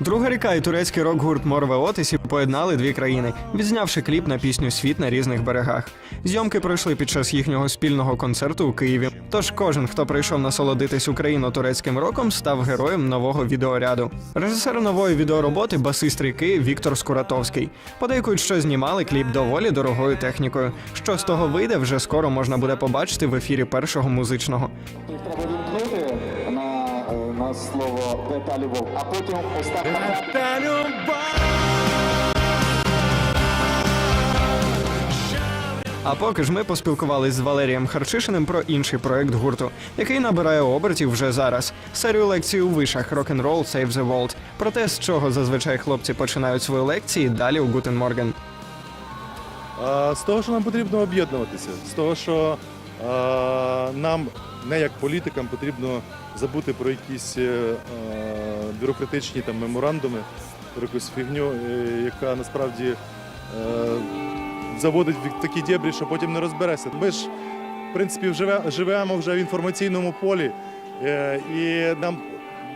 Друга ріка і турецький рок-гурт Морве Отисі поєднали дві країни, відзнявши кліп на пісню Світ на різних берегах. Зйомки пройшли під час їхнього спільного концерту у Києві. Тож кожен, хто прийшов насолодитись україно-турецьким роком, став героєм нового відеоряду. Режисер нової відеороботи басист ріки Віктор Скуратовський. Подейкують, що знімали кліп доволі дорогою технікою. Що з того вийде, вже скоро можна буде побачити в ефірі першого музичного. Слово «Де та любов», а потім остав. А поки ж ми поспілкувались з Валерієм Харчишиним про інший проект гурту, який набирає обертів вже зараз. Серію лекцій у вишах Rock'n'Roll Save the World. Про те, з чого зазвичай хлопці починають свої лекції, далі у Гутен Морген. З того, що нам потрібно об'єднуватися, з того, що а, нам, не як політикам, потрібно забути про якісь е, бюрократичні там, меморандуми, про якусь фігню, е, яка насправді е, заводить в такі дєбрі, що потім не розберешся. Ми ж, в принципі, живемо вже в інформаційному полі, і нам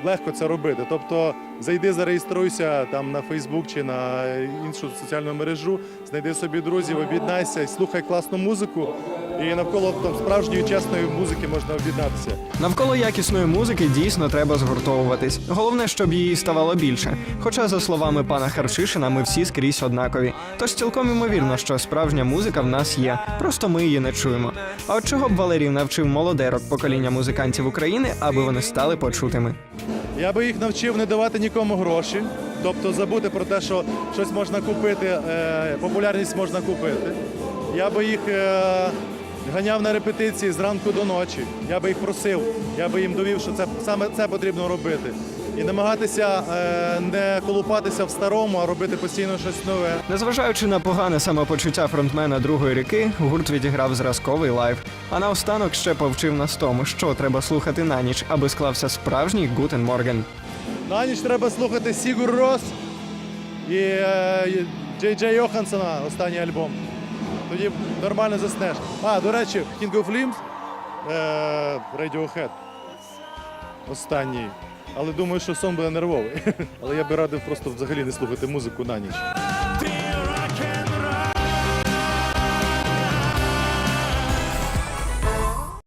легко це робити. Тобто зайди, зареєструйся там на Фейсбук чи на іншу соціальну мережу, знайди собі друзів, об'єднайся слухай класну музику. І навколо там справжньої чесної музики можна об'єднатися. Навколо якісної музики дійсно треба згуртовуватись. Головне, щоб її ставало більше. Хоча, за словами пана Харчишина, ми всі скрізь однакові. Тож цілком імовірно, що справжня музика в нас є, просто ми її не чуємо. А от чого б Валерій навчив молоде рок покоління музикантів України, аби вони стали почутими? Я би їх навчив не давати нікому гроші, тобто забути про те, що щось можна купити, е, популярність можна купити. Я би їх е, ганяв на репетиції зранку до ночі. Я би їх просив, я би їм довів, що це саме це потрібно робити. І намагатися е, не колупатися в старому, а робити постійно щось нове. Незважаючи на погане самопочуття фронтмена другої ріки, гурт відіграв зразковий лайв. А наостанок ще повчив нас тому, що треба слухати на ніч, аби склався справжній Гутен Морген. На ніч треба слухати Сігур Рос і е, Джей Джей Йохансона, останній альбом. Тоді нормально заснеш. А, до речі, King of Limbs, е, Radiohead. Останній. Але думаю, що сон буде нервовий. Але я би радив просто взагалі не слухати музику на ніч.